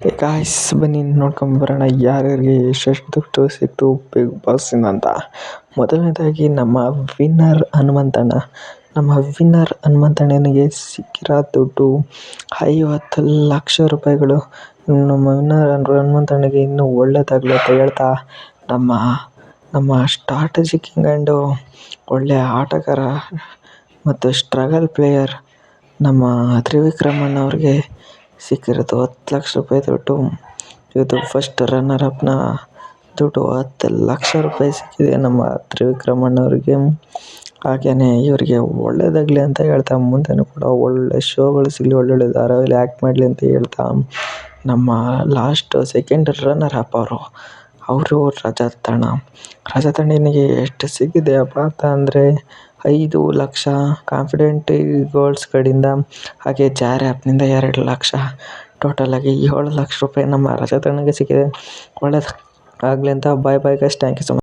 Guys ಬನ್ನಿ ನೋಡ್ಕೊಂಬರೋಣ ಯಾರ್ಯಾರಿಗೆ ಎಷ್ಟೆಷ್ಟು ದುಡ್ಡು ಸಿಕ್ತು ಬಿಗ್ ಬಾಸಿಂದ ಅಂತ. ಮೊದಲನೇದಾಗಿ ನಮ್ಮ ವಿನ್ನರ್ ಹನುಮಂತಣ್ಣ. ನಮ್ಮ ವಿನ್ನರ್ ಹನುಮಂತಣ್ಣನಿಗೆ ಸಿಕ್ಕಿರೋ ದುಡ್ಡು ಐವತ್ತು ಲಕ್ಷ ರೂಪಾಯಿಗಳು. ನಮ್ಮ ವಿನ್ನರ್ ಹನುಮಂತಣ್ಣಗೆ ಇನ್ನೂ ಒಳ್ಳೆಯದಾಗಲಿ ಅಂತ ಹೇಳ್ತಾ, ನಮ್ಮ ನಮ್ಮ ಸ್ಟ್ರಾಟಜಿ ಕಿಂಗ್ ಆ್ಯಂಡು ಒಳ್ಳೆಯ ಆಟಗಾರ ಮತ್ತು ಸ್ಟ್ರಗಲ್ ಪ್ಲೇಯರ್ ನಮ್ಮ ತ್ರಿವಿಕ್ರಮ್ ಅಣ್ಣವ್ರಿಗೆ ಸಿಕ್ಕಿರೋದು ಹತ್ತು ಲಕ್ಷ ರೂಪಾಯಿ ದುಡ್ಡು. ಇದು ಫಸ್ಟ್ ರನ್ನರ್ ಅಪ್ನ ದುಡ್ಡು ಹತ್ತು ಲಕ್ಷ ರೂಪಾಯಿ ಸಿಕ್ಕಿದೆ ನಮ್ಮ ತ್ರಿವಿಕ್ರಮ್ ಅಣ್ಣವ್ರಿಗೆ ಹಾಗೆಯೇ ಇವರಿಗೆ ಒಳ್ಳೇದಾಗಲಿ ಅಂತ ಹೇಳ್ತಾ, ಮುಂದೆನೂ ಕೂಡ ಒಳ್ಳೆ ಶೋಗಳು ಸಿಗಲಿ, ಒಳ್ಳೊಳ್ಳೆ ಧಾರಾವಾಹಿಲಿ ಆ್ಯಕ್ಟ್ ಮಾಡಲಿ ಅಂತ ಹೇಳ್ತಾ, ನಮ್ಮ ಲಾಸ್ಟ್ ಸೆಕೆಂಡ್ ರನ್ನರ್ ಅಪ್ ಅವರು. ಅವರು ರಜತ್ ಅಣ್ಣನಿಗೆ ಎಷ್ಟು ಸಿಕ್ಕಿದೆಯಪ್ಪ ಅಂತ ಅಂದರೆ ಐದು ಲಕ್ಷ ಕಾನ್ಫಿಡೆಂಟ್ ಗೋಲ್ಡ್ಸ್ ಕಡೆಯಿಂದ ಹಾಗೆ ಜಾರ್ ಆ್ಯಪ್ನಿಂದ ಎರಡು ಲಕ್ಷ. ಟೋಟಲ್ ಆಗಿ ಏಳು ಲಕ್ಷ ರೂಪಾಯಿ ನಮ್ಮ ರಜತ್ ಅಣ್ಣಗೆ ಸಿಕ್ಕಿದೆ. ಒಳ್ಳೇದು ಆಗಲಿ ಅಂತ bye bye guys thank you so much